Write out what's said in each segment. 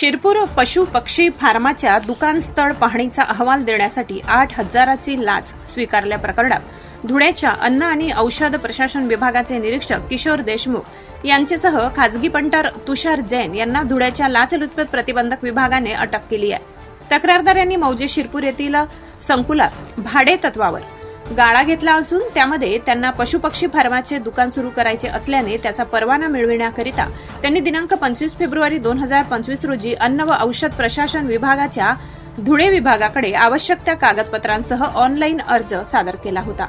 शिरपूर पशु पक्षी फार्माच्या दुकान स्थळ पाहणीचा अहवाल देण्यासाठी आठ हजाराची लाच स्वीकारल्या प्रकरणात. धुळ्याच्या अन्न आणि औषध प्रशासन विभागाचे निरीक्षक किशोर देशमुख यांच्यासह खासगी पंटर तुषार जैन यांना धुळ्याच्या लाचलुचपत प्रतिबंधक विभागाने अटक केली आहे. तक्रारदार यांनी मौजे शिरपूर येथील संकुलात भाडे तत्वावर गाळा घेतला असून त्यामध्ये त्यांना पशुपक्षी फार्माचे दुकान सुरू करायचे असल्याने त्याचा परवाना मिळविण्याकरिता त्यांनी दिनांक पंचवीस फेब्रुवारी दोन हजार पंचवीस रोजी अन्न व औषध प्रशासन विभागाच्या धुळे विभागाकडे आवश्यक त्या कागदपत्रांसह ऑनलाईन अर्ज सादर केला होता.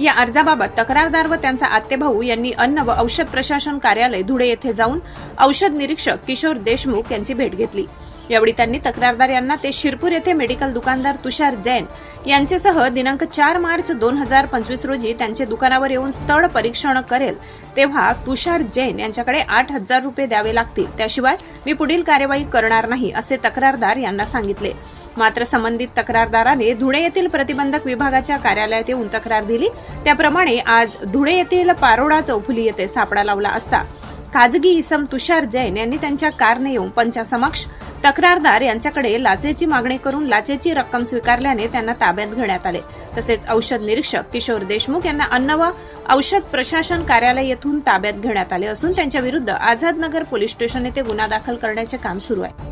या अर्जाबाबत तक्रारदार व त्यांचा आत्तेभाऊ यांनी अन्न व औषध प्रशासन कार्यालय धुळे येथे जाऊन औषध निरीक्षक किशोर देशमुख यांची भेट घेतली. यावेळी त्यांनी तक्रारदार यांना ते शिरपूर येथे मेडिकल दुकानदार तुषार जैन यांचेसह दिनांक चार मार्च दोन हजार पंचवीस रोजी त्यांचे दुकानावर येऊन स्थळ परीक्षण करेल तेव्हा तुषार जैन यांच्याकडे आठ हजार रुपये द्यावे लागतील. त्याशिवाय मी पुढील कार्यवाही करणार नाही असे तक्रारदार यांना सांगितले. मात्र संबंधित तक्रारदाराने धुळे येथील प्रतिबंधक विभागाच्या कार्यालयात येऊन तक्रार दिली. त्याप्रमाणे आज धुळे येथील पारोडा चौफुली येथे सापडा लावला असता. खाजगी इसम तुषार जैन यांनी त्यांच्या कारने येऊन पंचासमक्ष तक्रारदार यांच्याकडे लाचेची मागणी करून लाचेची रक्कम स्वीकारल्याने त्यांना ताब्यात घेण्यात आले. तसेच औषध निरीक्षक किशोर देशमुख यांना अन्न व औषध प्रशासन कार्यालय येथून ताब्यात घेण्यात आले असून त्यांच्या विरुद्ध आझादनगर पोलीस स्टेशन येथे गुन्हा दाखल करण्याचे काम सुरू आहे.